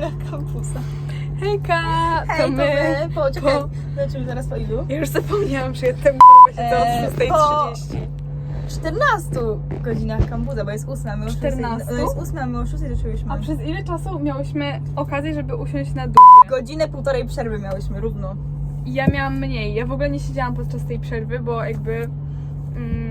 godzinach kampusa. Hejka! Hej, to my... poczekaj, po- zobaczymy zaraz po ilu. Ja już zapomniałam, że jestem Eee, od po- 6.30. 14 godzinach kampusa, bo jest 8, my o 6, 14? no jest 8, a my o 6 zaczęłyśmy. A przez ile czasu miałyśmy okazję, żeby usiąść na dupie? Godzinę, półtorej przerwy miałyśmy równo. Ja miałam mniej. Ja w ogóle nie siedziałam podczas tej przerwy, bo jakby mm,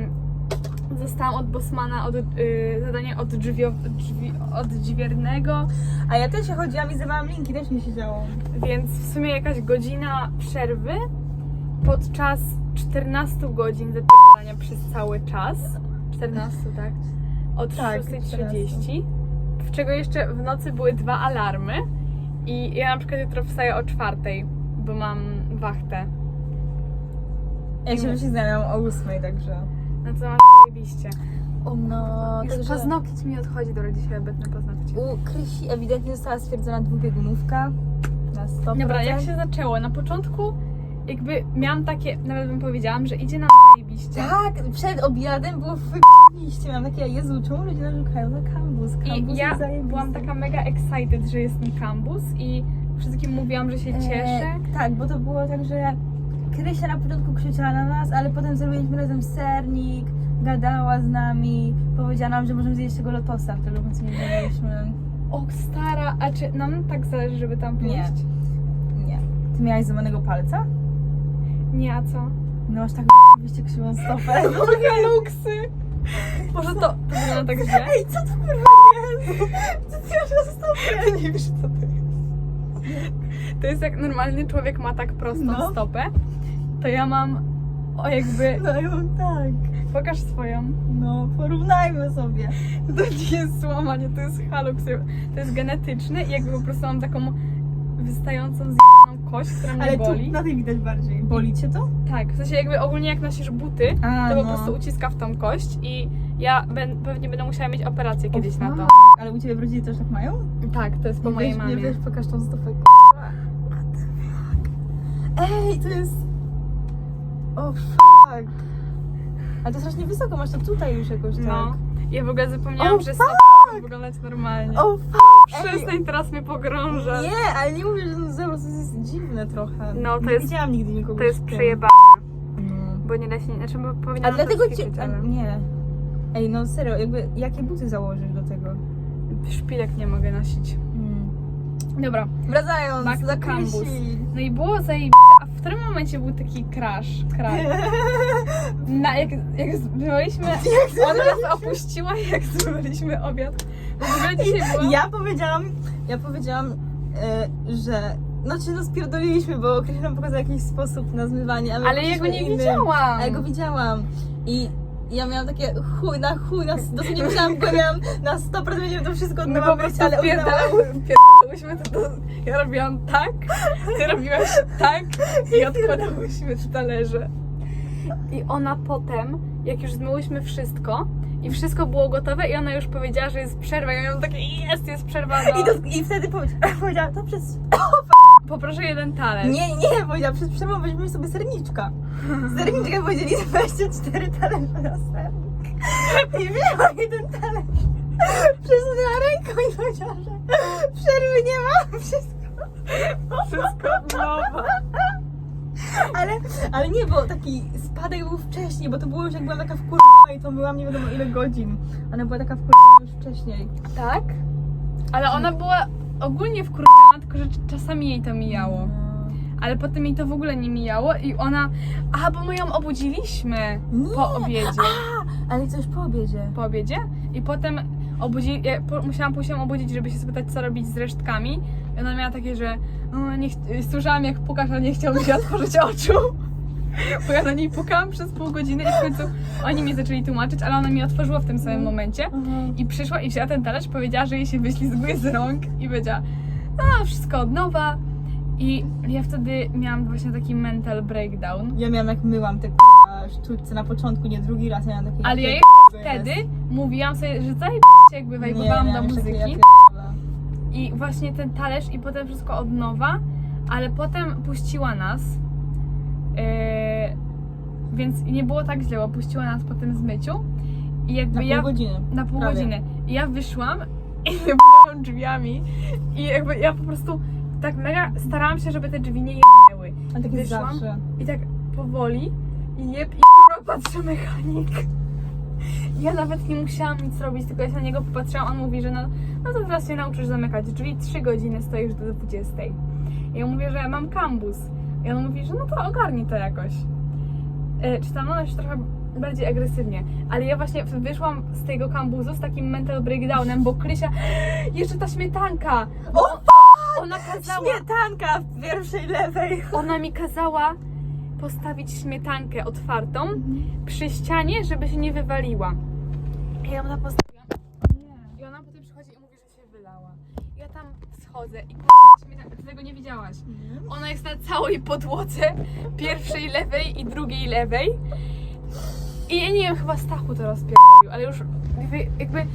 zostałam od Bosmana od, y, zadanie od, drzwio, drzwi, odźwiernego, A ja też się chodziłam i zdawałam linki, też nie siedziałam. więc w sumie jakaś godzina przerwy podczas 14 godzin zapierdalania przez cały czas. 14, tak? Od Tak, 6.30. W czego jeszcze w nocy były dwa alarmy. I ja na przykład jutro wstaję o czwartej, bo mam wachtę. Ja się wyślizgnęłam o 8, także... No to masz zajebiście. O no, Już także... paznokieć mi odchodzi, dobra, dzisiaj obetnę paznokcie. U Krysi ewidentnie została stwierdzona dwubiegunówka na 100%. Dobra, jak się zaczęło? Na początku jakby miałam takie, nawet bym powiedziałam, że idzie nam zajebiście. Tak, przed obiadem było wypiście. Miałam takie, Jezu, czemu ludzie narzekają na kambus? Kambus I ja byłam taka mega excited, że jest mi kambus i wszystkim mówiłam, że się cieszę. E, tak, bo to było tak, że Krysia na początku krzyczała na nas, ale potem zrobiliśmy razem sernik, gadała z nami, powiedziała nam, że możemy zjeść tego lotosa, którego końcu nie mieliśmy. O, stara, a czy nam tak zależy, żeby tam pójść? Nie. Nie. Ty miałaś złamanego palca? Nie, a co? No aż tak wyście krzywą stopę. Mega luksy! Może to, to wygląda tak źle? Ej, co to kurwa jest? Co ty masz na stopie? Ty nie wiesz, co to jest. To jest jak normalny człowiek ma tak prostą No. stopę, to ja mam o jakby... No ja mam tak. Pokaż swoją. No, porównajmy sobie. To nie jest złamanie, to jest haluks. To jest genetyczne i jakby po prostu mam taką wystającą, zjebaną kość, która mnie Ale boli. tu na tej widać bardziej. Boli cię to? Tak, w sensie jakby ogólnie jak nosisz buty, A, to no. po prostu uciska w tą kość i ja ben, pewnie będę musiała mieć operację kiedyś na to. Ale u ciebie w rodzinie też tak mają? Tak, to jest po Nie mojej weź, Nie mamie. weź, pokaż tą stopę. What the fuck? Ej, to jest... O fuck. Ale to strasznie wysoko, masz to tutaj już jakoś tak. No. Ja w ogóle zapomniałam, O, że stopy mogą wyglądać normalnie. O fuck! Przestań teraz mnie pogrążać. Nie, ale nie mówię, że to zero, to jest dziwne trochę. No, to nie jest- widziałam nigdy nikogo To jest przejebane, No. bo nie da się, znaczy bo A powinnam dlatego cię... A, nie. Ej, no serio, jakby jakie buty założysz do tego? szpilek nie mogę nosić. Hmm. Dobra, Wracając, Back to campus. Krysi. no i było zajebiście, w którym momencie był taki crash, crash? Na, jak, jak zbyliśmy, ona nas opuściła, jak zbyliśmy obiad. W dzisiaj. Ja powiedziałam, ja powiedziałam, e, że znaczy no spierdoliliśmy, bo Krysia nam pokazał jakiś sposób na zmywanie, Ale ja go nie innym. widziałam. A ja go widziałam i ja miałam takie chuj na chuj, na, dosłownie nie myślałam, bo miałam na 100% będziemy to wszystko od My nowa po prostu ale to, to Ja robiłam tak, ty robiłaś tak i odkładałyśmy w talerze. I ona potem, jak już zmyłyśmy wszystko i wszystko było gotowe i ona już powiedziała, że jest przerwa. Ja miałam takie, jest, jest przerwa, no. I, to, I wtedy powiedziała, powiedziała, to przez... Poproszę jeden talerz. Nie, nie, powiedziała, przez przerwę weźmiemy sobie serniczka. Serniczka powiedzieli 24 talerze na sernik. I wzięła jeden talerz. Przesunęła ręką i powiedziała, że przerwy nie ma, wszystko. Wszystko nowa. Ale, ale nie, bo taki spadek był wcześniej, bo to było już jak byłam taka wkurwiona i to byłam nie wiadomo ile godzin. Ona była taka wkurwiona już wcześniej. Tak? Ale ona była ogólnie wkurwiona, tylko że czasami jej to mijało. Ale potem jej to w ogóle nie mijało i ona... A, bo my ją obudziliśmy Nie. po obiedzie. A, ale co już po obiedzie? po obiedzie i potem obudzi, ja po, musiałam pójść ją obudzić, żeby się spytać, co robić z resztkami. I ona miała takie, że o, nie ch- słyszałam jak pukasz, ale nie chciał mi się otworzyć oczu. Bo ja na niej pukałam przez pół godziny i w końcu oni mi zaczęli tłumaczyć, ale ona mi otworzyła w tym samym momencie. I przyszła i wzięła ten talerz, powiedziała, że jej się wyślizguje z rąk i powiedziała, a wszystko od nowa. I ja wtedy miałam właśnie taki mental breakdown. Ja miałam jak myłam te kurwa sztućce na początku, nie drugi raz, ja miałam takie... Ale ja jej wtedy mówiłam sobie, że zajebiście jakby Nie, wajbowałam do miałam jeszcze takie, muzyki. pierdolę. I właśnie ten talerz i potem wszystko od nowa, ale potem puściła nas. Yy, więc nie było tak źle, bo puściła nas po tym zmyciu. I jakby Na pół ja godziny. na pół prawie. godziny. I ja wyszłam i bują drzwiami i jakby ja po prostu tak mega starałam się, żeby te drzwi nie jebnęły. A tak Wyszłam. zawsze. I tak powoli i jeb i patrzy mechanik. Ja nawet nie musiałam nic robić, tylko ja się na niego popatrzyłam, on mówi, że no, no to teraz się nauczysz zamykać drzwi, 3 godziny stoisz do 20. I ja mówię, że mam kambus. I on mówi, że no to ogarnij to jakoś. E, czy tam ona już trochę bardziej agresywnie, ale ja właśnie wyszłam z tego kambuzu z takim mental breakdownem, bo Krysia, jeszcze ta śmietanka, bo ona kazała, Śmietanka w pierwszej lewej. ona mi kazała postawić śmietankę otwartą przy ścianie, żeby się nie wywaliła. I ja ona postawiłam. I ona potem przychodzi i mówi, że się wylała. Ja tam schodzę i k***a, ty tego nie widziałaś. Ona jest na całej podłodze, pierwszej lewej i drugiej lewej. I ja nie wiem, chyba Stachu to rozpierdolił, ale już jakby,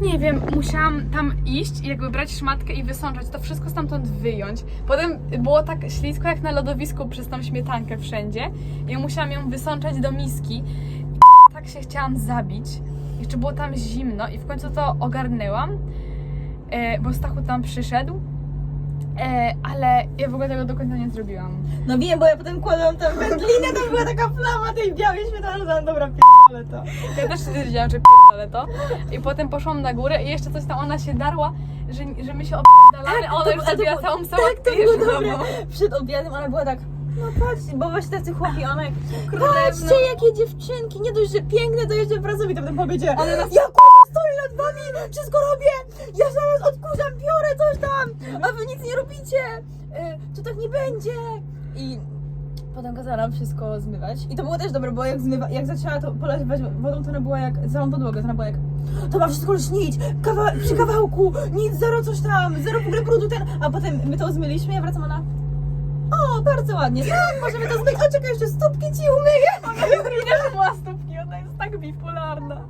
nie wiem, musiałam tam iść i jakby brać szmatkę i wysączać, to wszystko stamtąd wyjąć. Potem było tak ślisko jak na lodowisku przez tą śmietankę wszędzie. I musiałam ją wysączać do miski. I tak się chciałam zabić. Jeszcze było tam zimno i w końcu to ogarnęłam, e, bo Stachu tam przyszedł. E, ale ja w ogóle tego do końca nie zrobiłam. No wiem, bo ja potem kładłam tam wędlinę, to była taka plama tej białej śmietany, że dobra, pierdolę to. Ja też stwierdziłam, że pierdolę to. I potem poszłam na górę i jeszcze coś tam, ona się darła, że, że my się opierdalamy, a ona to- już to zrobiła całą Tak, sałatkę to i było dobre. Przed obiadem ona była tak, no patrzcie, bo właśnie tacy chłopi, ona jak, patrzcie jakie dziewczynki, nie dość, że piękne, to jeszcze pracowite w tym powiedzie. One nas- Ja kurwa stoję nad wami, wszystko robię, ja zaraz odkurzam, biorę coś tam, a wy nic nie robicie, y, to tak nie będzie. I potem kazała nam wszystko zmywać. I to było też dobre, bo jak, zmywa, jak zaczęła to polewać wodą, to ona była jak całą podłogę, to ona była jak to ma wszystko lśnić, kawa, przy kawałku, nic, zero coś tam, zero w ogóle brudu ten, a potem my to zmyliśmy, ja wracam ona o, bardzo ładnie, tak, możemy to zmyć, a czekaj, jeszcze stópki ci umyję. Widać, była stópki, ona jest tak bipolarna.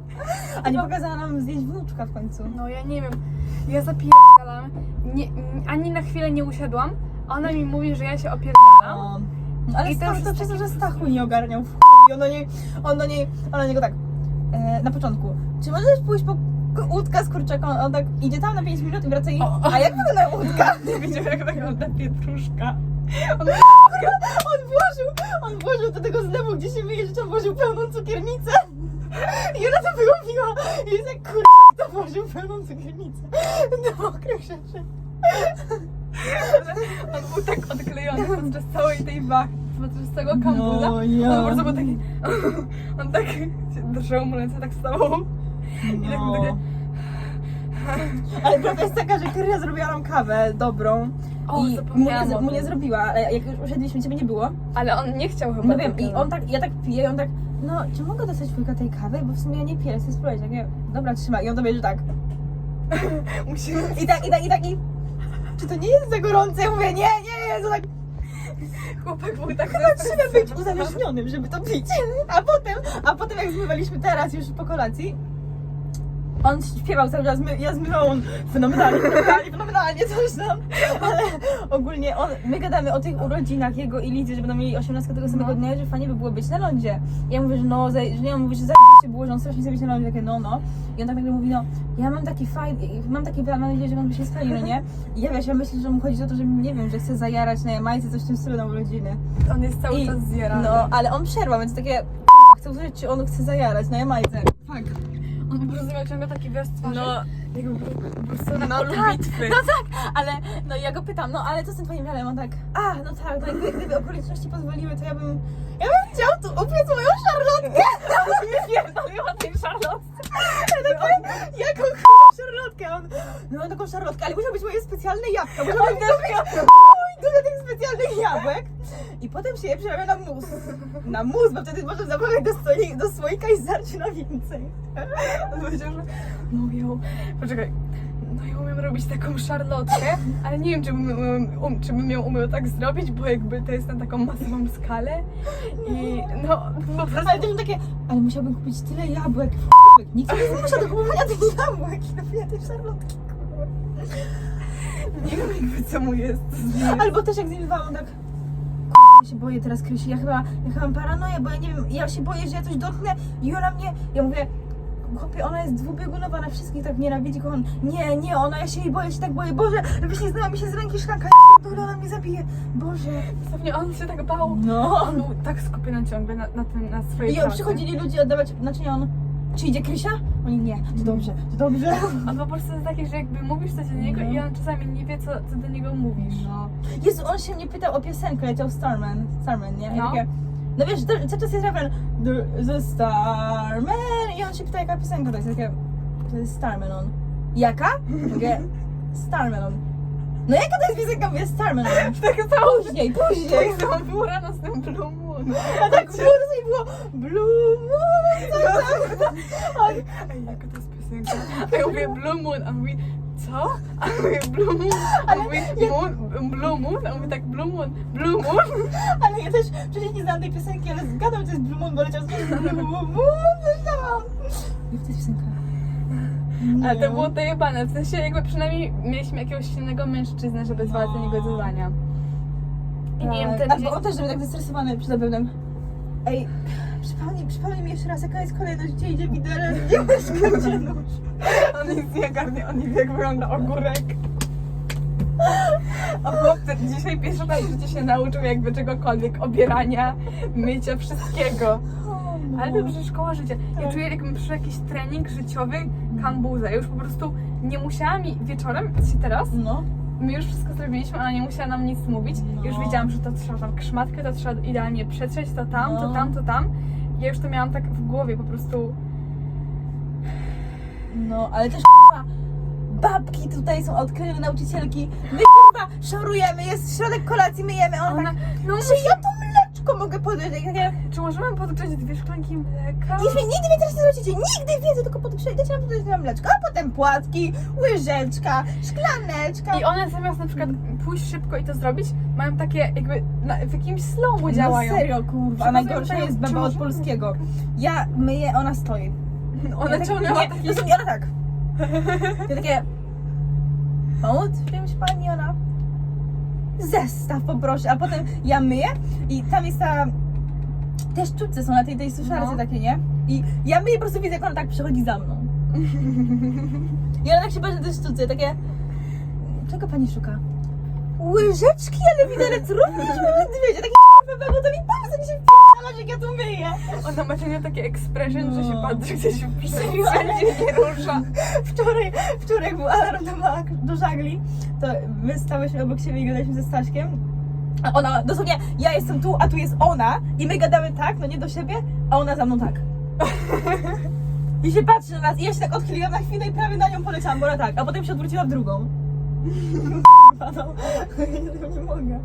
A nie pokazała nam zjeść wnuczka w końcu. No ja nie wiem, ja zapierdalam, nie, ani na chwilę nie usiadłam, a ona mi mówi, że ja się opierdalam. Ale I to to przez to, że Stachu nie ogarniał w chuj. I on do niej, on do niej, on do niego tak, e, na początku, czy możesz pójść po łódka z kurczaką? On tak idzie tam na 5 minut i wraca i, O, o. a jak wygląda łódka? Nie wiedział jak wygląda pietruszka. On, on włożył, on włożył do tego zlewu, gdzie się myje, że włożył pełną cukiernicę. I ona to wyłowiła. I jest jak kurwa, to włożył pełną cukiernicę. Do mokrych rzeczy. On był tak odklejony podczas całej tej wachy, podczas całego kambuza. No, ja. On po prostu był taki, on tak się drżał mu ręce tak stało. I tak był takie, Ale prawda jest taka, że Kyria zrobiła nam kawę dobrą. O, I zapomniałam o nie zrobiła, ale jak już usiedliśmy, ciebie nie było. ale on nie chciał chyba No wiem, tego. i on tak, ja tak piję i on tak, no, czy mogę dostać fłyka tej kawy? Bo w sumie ja nie piję, chcę spróbować. Tak, ja, dobra, trzymaj. I on to bierze tak. Musimy... I tak, i tak, i tak, i... Czy to nie jest za gorące? Ja mówię, nie, nie, nie, to tak Chłopak był tak Chyba trzeba być uzależnionym, żeby to pić. A potem, a potem jak zmywaliśmy teraz już po kolacji, on śpiewał cały czas, my, ja zmywałam on fenomenalnie, fenomenalnie, fenomenalnie, coś tam. Ale ogólnie on, my gadamy o tych urodzinach jego i Lidzie, że będą mieli 18 tego samego No. dnia, że fajnie by było być na lądzie. I ja mówię, że no, że nie, on mówi, że zajebiście było, że on strasznie chce być na lądzie, takie no, no. I on tak nagle mówi, no, ja mam taki fajny, mam taki plan, mam nadzieję, że on by się spełnił, no nie? I ja wiesz, ja myślę, że mu chodzi o to, że nie wiem, że chce zajarać na Jamajce, coś w tym stylu na urodziny. On jest cały I- czas zjarany. No, ale on przerwał, więc takie chcę usłyszeć, czy on chce zajarać na Jamajce. Tak. On po prostu miał ciągle taki wyraz twarzy. No, Jakby po prostu na No polu tak, bitwy. no tak, ale no ja go pytam, no ale co z tym twoim planem? On tak, a no tak, no jakby, gdyby okoliczności pozwoliły, to ja bym, ja bym chciał tu upiec moją szarlotkę. Pierdoliła tej szarlotce. Takie, jaką k***a szarlotkę? On, no mam taką szarlotkę, ale muszą być moje specjalne jabłka, muszą być Oj, dużo tych specjalnych jabłek. I potem się je przerabia na mus. Na mus, bo wtedy można zabrać do, stoi, do słoika i starczy na więcej. On no. Poczekaj. No ja umiem robić taką szarlotkę, ale nie wiem, czy bym, um, um, czy bym ją umiał tak zrobić, bo jakby to jest na taką masową skalę. I no, po prostu... Ale takie, ale musiałbym kupić tyle jabłek. Nikt nie zmusza do kupowania tych jabłek i robienia tej szarlotki. kurwa. Nie wiem jakby co mu jest. Albo też jak z nim bywałam, tak. Ja się boję teraz Krysi, ja chyba, ja chyba mam paranoję, bo ja nie wiem, ja się boję, że ja coś dotknę i ona mnie, ja mówię, chłopie, ona jest dwubiegunowa, na wszystkich tak nienawidzi, kocham. Nie, nie, ona, ja się jej boję, się tak boję. Boże, żebyś nie znała mi się z ręki szklanka, ja ona mnie zabije. Boże. Pewnie on się tak bał. No. On był tak skupiony ciągle na, na tym, na swojej I pracy. przychodzili ludzie oddawać, znaczy on, czy idzie Krysia? Oni nie, to dobrze, to dobrze. On po prostu jest taki, że jakby mówisz coś do niego No. i on czasami nie wie, co, co do niego mówisz. No. Jezu, on się mnie pytał o piosenkę, leciał Starman, Starman, nie? I No. takie, no wiesz, to, cały czas jest refren, The, the Starman, i on się pyta, jaka piosenka to jest, takie, to jest Starman on. Jaka? Takie, Starman on. No jaka to jest piosenka? Mówię, Starman on. Tak samo, Później, później. tak samo było rano z tym Blue Moon. A tak było, i było Blue Moon, coś tam. On, Ej, jaka to jest piosenka? A ja mówię Blue Moon, a on mówi, co? A mówię Blue Moon, a on mówi moon, Blue Moon, a on mówi tak Blue Moon, Blue Moon. ale ja też przecież nie znam tej piosenki, ale zgadam, że to jest Blue Moon, bo leciał z Blue Moon, coś tam. Jak to jest piosenka? Ale Nie. to było dojebane, w sensie jakby przynajmniej mieliśmy jakiegoś silnego mężczyznę, żeby zwać do niego zadania. I nie wiem, Tak. ten A dzień... bo on też był tak zestresowany przed pewnym. Ej, przypomnij, przypomnij mi jeszcze raz, jaka jest kolejność, gdzie idzie widelec, gdzie nóż. On nic nie ogarnie, on nie wie jak wygląda ogórek. A chłopcy dzisiaj pierwszy raz w życiu się nauczył jakby czegokolwiek, obierania, mycia, wszystkiego. Ale to już szkoła życia. Ja Tak. czuję jakbym przyszła jakiś trening życiowy, kambuza. Ja już po prostu nie musiała mi wieczorem, się teraz, No. My już wszystko zrobiliśmy, ona nie musiała nam nic mówić. No. Już wiedziałam, że to trzeba tam szmatkę, to trzeba idealnie przetrzeć, to tam, to No. tam, to tam. Ja już to miałam tak w głowie po prostu. No, ale też babki tutaj są odkrywne nauczycielki. My k***a, szorujemy, jest środek kolacji, myjemy. Ona, Ona, tak, no czy ja to mleczko mogę podać? I takie, Czy możemy podgrzać dwie szklanki mleka? Jeśli nigdy więcej nie zobaczycie, nigdy więcej, tylko podgrzej, dajcie nam tutaj na mleczko, a potem płatki, łyżeczka, szklaneczka. I one zamiast na przykład pójść szybko i to zrobić, mają takie jakby na, w jakimś slow działają. No serio, kurwa, Przekazują najgorsza jest czy baba od możemy- polskiego. Ja myję, ona stoi. Ona ja ciągnęła nie, taki... dosłownie ona tak. Ja takie... Pomóc w czymś pani, ona... Zestaw poproszę, a potem ja myję i tam jest ta... Te sztuce są na tej, tej suszarce No. takie, nie? I ja myję po prostu widzę, jak ona tak przychodzi za mną. I ona tak się patrzy na te sztuce, takie... Czego pani szuka? Łyżeczki, ale widelec również medwiedzie. Takie kurwa, bo to mi palce mi się p***ala, jak ja tu myję. Ona ma ciągle taki expression, że się No. patrzy gdzieś w wszędzie nie rusza. Wczoraj, wczoraj był alarm do, do żagli, to my stałyśmy obok siebie i gadaliśmy ze Staszkiem. A ona, dosłownie, ja jestem tu, a tu jest ona i my gadamy tak, no nie do siebie, a ona za mną tak. I się patrzy na nas i ja się tak odchyliłam na chwilę i prawie na nią poleciałam, bo ona tak, a potem się odwróciła w drugą. No, ja nie mogę.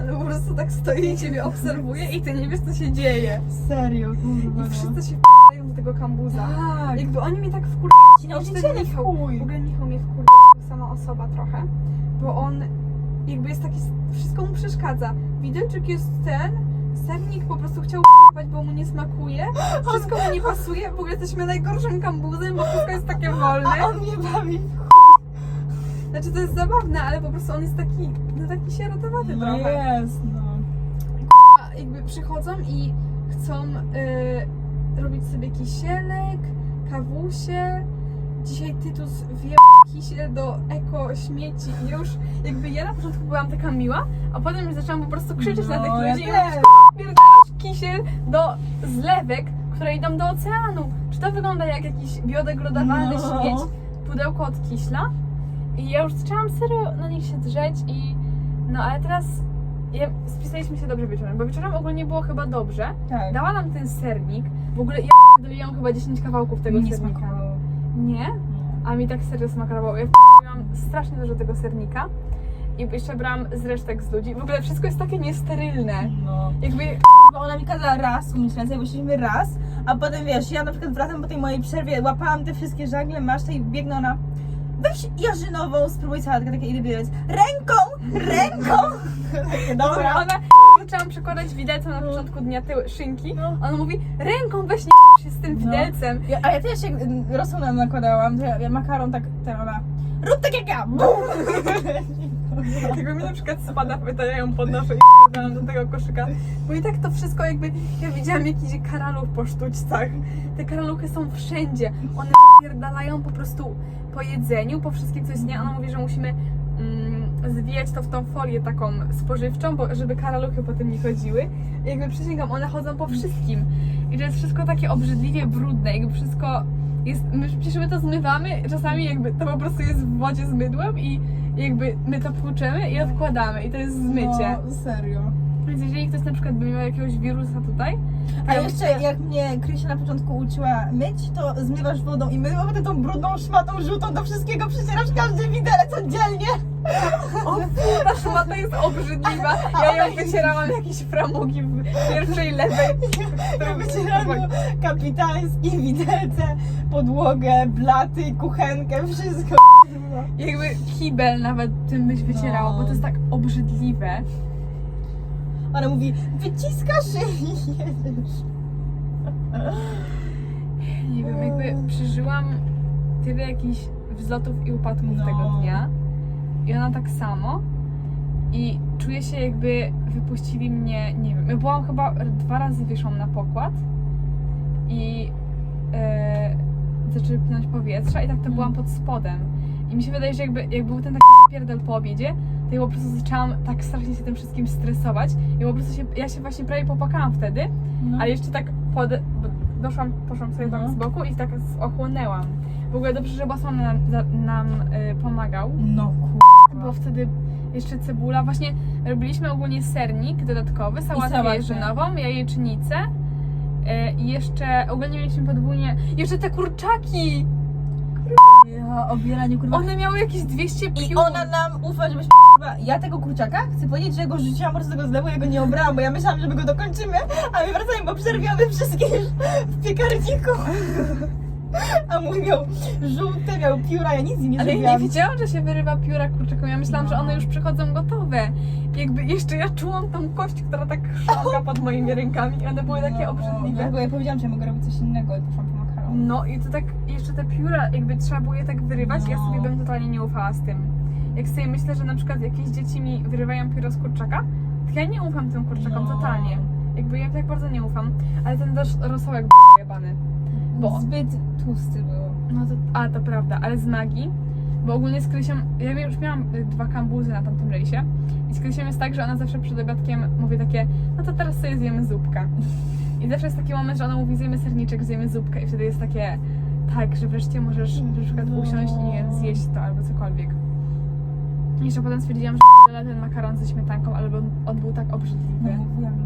Ale po prostu tak stoi i ciebie obserwuje i ty nie wiesz co się dzieje. Serio, kurwa. I wszyscy się wpadają do tego kambuza. Tak, Jakby oni mi tak wkur... ci nauczyciele w chuj. W ogóle Michał mnie wkur... sama osoba trochę, bo on jakby jest taki, wszystko mu przeszkadza. Widelczyk jest ten, sernik po prostu chciał p***ać, bo mu nie smakuje, wszystko mu nie pasuje, w ogóle jesteśmy najgorszym kambuzem, bo wszystko jest takie wolne. A on mnie bawi. Znaczy to jest zabawne, ale po prostu on jest taki, no taki sierotowaty No trochę. jest, no. A jakby przychodzą i chcą y, robić sobie kisielek, kawusie. Dzisiaj Tytus wie kisiel do eko śmieci i już jakby ja na początku byłam taka miła, a potem już zaczęłam po prostu krzyczeć na tych No, ja ludzi i też. mówić, pierdalasz kisiel do zlewek, które idą do oceanu. Czy to wygląda jak jakiś biodegradowalny No. śmieć, pudełko od kiśla? I ja już zaczęłam serio na nich się drzeć i no ale teraz ja, spisaliśmy się dobrze wieczorem, bo wieczorem ogólnie było chyba dobrze. Tak. Dała nam ten sernik, w ogóle ja doliłam chyba 10 kawałków tego nie sernika. smakowało. Nie? A mi tak serio smakowało. Ja miałam strasznie dużo tego sernika i jeszcze brałam z resztek z ludzi. W ogóle wszystko jest takie niesterylne. No. Jakby Bo ona mi kazała raz umyć ręce, bo szliśmy raz, a potem wiesz, ja na przykład wracam po tej mojej przerwie, łapałam te wszystkie żagle, masz i biegnę ona. Weź jarzynową, spróbuj sałatkę, takie ile biec. Ręką! Ręką! Dobra. ona zaczęłam przekładać widelcem na początku dnia te szynki. No. Ona mówi, ręką weź nie się z tym No. widelcem. Ja, a ja też jak y, rosół nam nakładałam, to ja, ja makaron tak, ona. Rób tak jak ja! Bum! Jakby mi na przykład spada, pyta, ja ją podnoszę i do tego koszyka. Bo i tak to wszystko jakby, ja widziałam jakiś karaluch po sztućcach. Te karaluchy są wszędzie. One popierdalają po prostu po jedzeniu, po wszystkim co jest nie. Ona mówi, że musimy mm, zwijać to w tą folię taką spożywczą, bo żeby karaluchy potem nie chodziły. I jakby przysięgam, one chodzą po wszystkim. I to jest wszystko takie obrzydliwie brudne, jakby wszystko jest, my, przecież my to zmywamy, czasami jakby to po prostu jest w wodzie z mydłem i jakby my to płuczemy i odkładamy i to jest zmycie. No, serio. Więc jeżeli ktoś na przykład by miał jakiegoś wirusa tutaj, A jeszcze jak mnie Krysia na początku uczyła myć, to zmywasz wodą i myła potem tą brudną szmatą żółtą do wszystkiego przycierasz każdy widelec oddzielnie. O ta szmata jest obrzydliwa, ja ją wycierałam jakieś framugi w pierwszej lewej. Ja wycierałam kapitańskie widelce, podłogę, blaty, kuchenkę, wszystko. Jakby kibel nawet tym byś wycierało, No. bo to jest tak obrzydliwe. Ona mówi, wyciskasz i jedziesz. Nie wiem, jakby przeżyłam tyle jakichś wzlotów i upadków No. tego dnia. I ona tak samo. I czuję się jakby wypuścili mnie, nie wiem, ja byłam chyba dwa razy wyszłam na pokład i e, zaczęły płynąć powietrza i tak to Mm. byłam pod spodem. I mi się wydaje, że jakby jak był ten taki zapierdol po obiedzie, to ja po prostu zaczęłam tak strasznie się tym wszystkim stresować i po prostu się, ja się właśnie prawie popłakałam wtedy, No. ale jeszcze tak pod, doszłam, poszłam sobie tam No. z boku i tak ochłonęłam. W ogóle dobrze, że Bosman nam, za, nam y, pomagał, No bo wtedy jeszcze cebula, właśnie robiliśmy ogólnie sernik dodatkowy, sałatkę sałatkę. jeżynową, jajecznicę y, i jeszcze ogólnie mieliśmy podwójnie, jeszcze te kurczaki! Ja obieraniu kurwa. One miały jakieś 200 piór. I ona nam ufa, żebyśmy kurwa... Ja tego kurczaka chcę powiedzieć, że go rzuciłam po prostu z tego zlewu, ja go nie obrałam, bo ja myślałam, że my go dokończymy, a my wracamy po przerwie, a my wszystkie już w piekarniku. A mój miał żółte, miał pióra, ja nic z nim nie Ale ja nie zrobiłam. wiedziałam, że się wyrywa pióra kurczakom. Ja myślałam, że No. one już przychodzą gotowe. Jakby jeszcze ja czułam tą kość, która tak chrząka pod moimi rękami i one były takie No, obrzydliwe. Dlatego ja powiedziałam, że ja mogę robić coś innego i poszłam po makaron. No i to tak, jeszcze te pióra, jakby trzeba było je tak wyrywać, ja No. sobie bym totalnie nie ufała z tym. Jak sobie myślę, że na przykład jakieś dzieci mi wyrywają pióro z kurczaka, to ja nie ufam tym kurczakom No. totalnie. Jakby ja tak bardzo nie ufam. Ale ten też rosołek był zajebany. Bo- Zbyt tłusty był. No to, a to prawda, ale z Nagi, bo ogólnie z Krysią, ja już miałam y, dwa kambuzy na tamtym rejsie i z Krysią jest tak, że ona zawsze przed obiadkiem mówi takie, no to teraz sobie zjemy zupkę. I zawsze jest taki moment, że ona mówi zjemy serniczek, zjemy zupkę i wtedy jest takie, tak, że wreszcie możesz na przykład usiąść i nie wiem, zjeść to albo cokolwiek. I Jeszcze potem stwierdziłam, że ten makaron ze śmietanką, albo on, on był tak obrzydliwy. No obrzydliwy.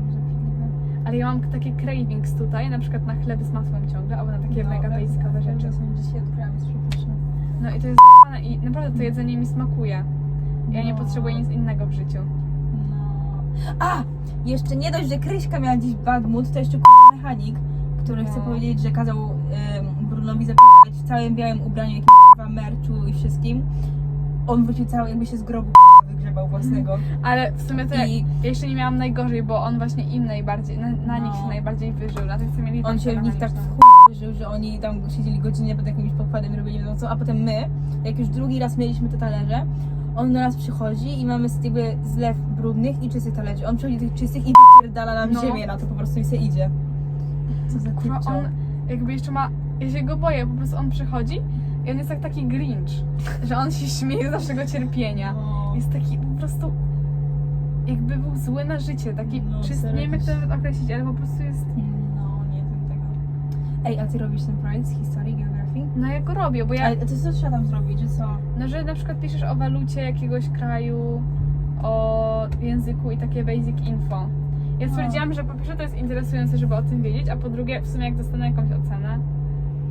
Ale ja mam takie cravings tutaj, na przykład na chleb z masłem ciągle, albo na takie No, mega ale rzeczy. Czasem dzisiaj odkryłam, jest przepyszne. No i to jest zjebane i naprawdę to jedzenie mi smakuje. Ja nie No. potrzebuję nic innego w życiu. No. A! Jeszcze nie dość, że Kryśka miała dziś bad mood, to jeszcze kurwa mechanik, który No. chce powiedzieć, że kazał um, Brunowi zapowiadać w całym białym ubraniu, jakimś merczu i wszystkim. On wrócił cały, jakby się z grobu własnego. Ale w sumie to ja, I ja jeszcze nie miałam najgorzej, bo on właśnie im najbardziej, na, na nich No. się najbardziej wyżył, na tych co mieli on tam się w nich tak w chuj wyżył, że oni tam siedzieli godzinę pod jakimś podkładem i robili nie wiadomo co, a potem my, jak już drugi raz mieliśmy te talerze, on do nas przychodzi i mamy z- jakby zlew brudnych i czystych talerzy. On przychodzi do tych czystych i wypierdala nam No. ziemię na to po prostu i se idzie. Co za Kurwa, kurczę. on jakby jeszcze ma, ja się go boję, po prostu on przychodzi i on jest tak taki grinch, że on się śmieje z naszego cierpienia. No. Jest taki po prostu, jakby był zły na życie, taki No, czysty, nie wiem jak to nawet określić, ale po prostu jest, No, nie wiem tego. Ej, a ty robisz ten projekt z historii, geografii? no ja go robię, bo ja, Ale to co trzeba tam zrobić, że co? No, że na przykład piszesz o walucie jakiegoś kraju, o języku i takie basic info. Ja No. stwierdziłam, że po pierwsze to jest interesujące, żeby o tym wiedzieć, a po drugie w sumie jak dostanę jakąś ocenę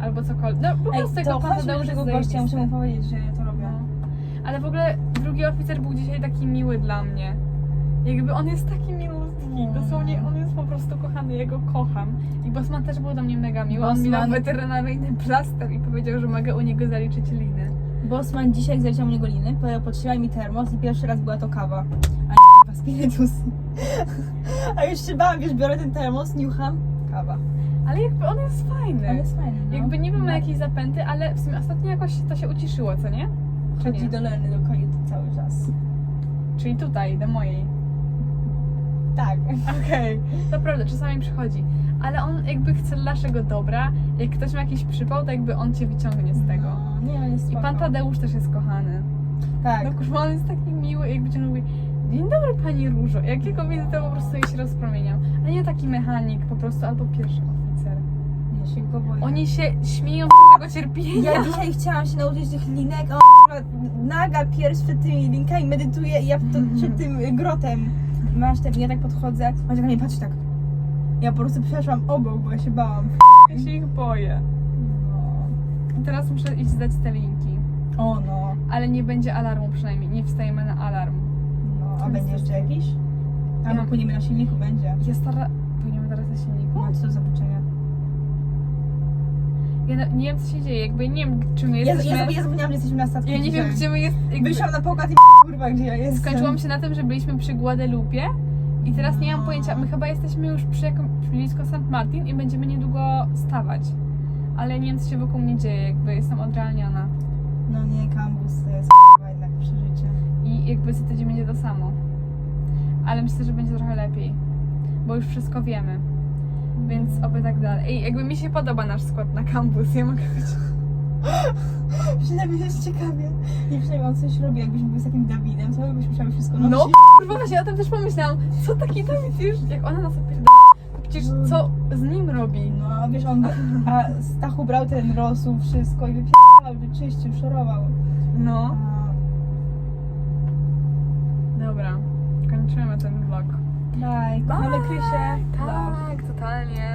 albo cokolwiek. No po Ej, prostu to tego pan do Tadeusz tego gościa, muszę zajebisty. mu powiedzieć, że ja to robię. Ale w ogóle drugi oficer był dzisiaj taki miły dla mnie. Jakby on jest taki milutki, No. dosłownie on jest po prostu kochany, ja go kocham. I Bosman też był do mnie mega miły, on mi dał Bosman- weterynaryjny plaster i powiedział, że mogę u niego zaliczyć liny. Bosman dzisiaj zleciał mnie goliny, powiedział podtrzymaj mi termos i pierwszy raz była to kawa, a nie chyba spirytus. A już się bałam, wiesz, biorę ten termos, niucham, kawa. Ale jakby on jest fajny. On jest fajny, no. Jakby nie wiem No. ma jakieś zapęty, ale w sumie ostatnio jakoś to się uciszyło, co nie? Chodzi do Leny, do kajety cały czas. Czy Czyli tutaj, do mojej. Tak. Okej, to prawda, czasami przychodzi. Ale on jakby chce dla naszego dobra. Jak ktoś ma jakiś przypał, to jakby on cię wyciągnie z tego. No, nie, jest I spoko. pan Tadeusz też jest kochany. Tak. No kurwa, on jest taki miły, jakby cię mówi Dzień dobry pani Różo. Jak jego widzę, to po prostu jej się rozpromieniam. A nie taki mechanik po prostu, albo pierwszy się go boję. Oni się śmieją z tego cierpienia. Ja dzisiaj chciałam się nauczyć tych linek, a on kurwa, naga pierś przed tymi linkami medytuje i ja w to, przed tym y, grotem. Masz ten, ja tak podchodzę, masz na mnie patrzy tak. Ja po prostu przeszłam obok, bo ja się bałam. Ja się ich boję. No. Teraz muszę iść zdać te linki. O no. Ale nie będzie alarmu przynajmniej. Nie wstajemy na alarm. no. A będzie jeszcze jakiś? A Ja- płyniemy na silniku, będzie. Ja stara... Płyniemy teraz na silniku? No, co to za pieczenia? Ja na- nie wiem co się dzieje, jakby nie wiem czy my Ja, jesteśmy... ja, ja zapomniałam, że jesteśmy na statku Ja nie wiem gdzie my jest... Jakby... Wyszłam na pokaz i kurwa, gdzie ja jestem. Skończyłam się na tym, że byliśmy przy Guadalupe i teraz nie mam pojęcia, my chyba jesteśmy już przy jaką, blisko St. Martin i będziemy niedługo stawać. Ale nie wiem co się wokół mnie dzieje, jakby jestem odrealniona. No nie, kambus to jest kurwa jednak przeżycie. I jakby za tydzień będzie to samo. Ale myślę, że będzie trochę lepiej. Bo już wszystko wiemy. Więc oby tak dalej. Ej, jakby mi się podoba nasz skład na kampus, ja mogę być... Przynajmniej jest ciekawie. Nie przynajmniej on coś robi, jakbyśmy byli z takim Dawidem, to byśmy musiały wszystko No, nosić. kurwa właśnie o tym też pomyślałam. Co taki Dawid już, jak ona nas opierdala, to przecież co z nim robi? No, a wiesz, on, a Stachu brał ten rosół, wszystko i wypierdalał, wyczyścił, szorował. No. A, Dobra, kończymy ten vlog. Bye, kochamy Krysię. Love. Tak, totalnie.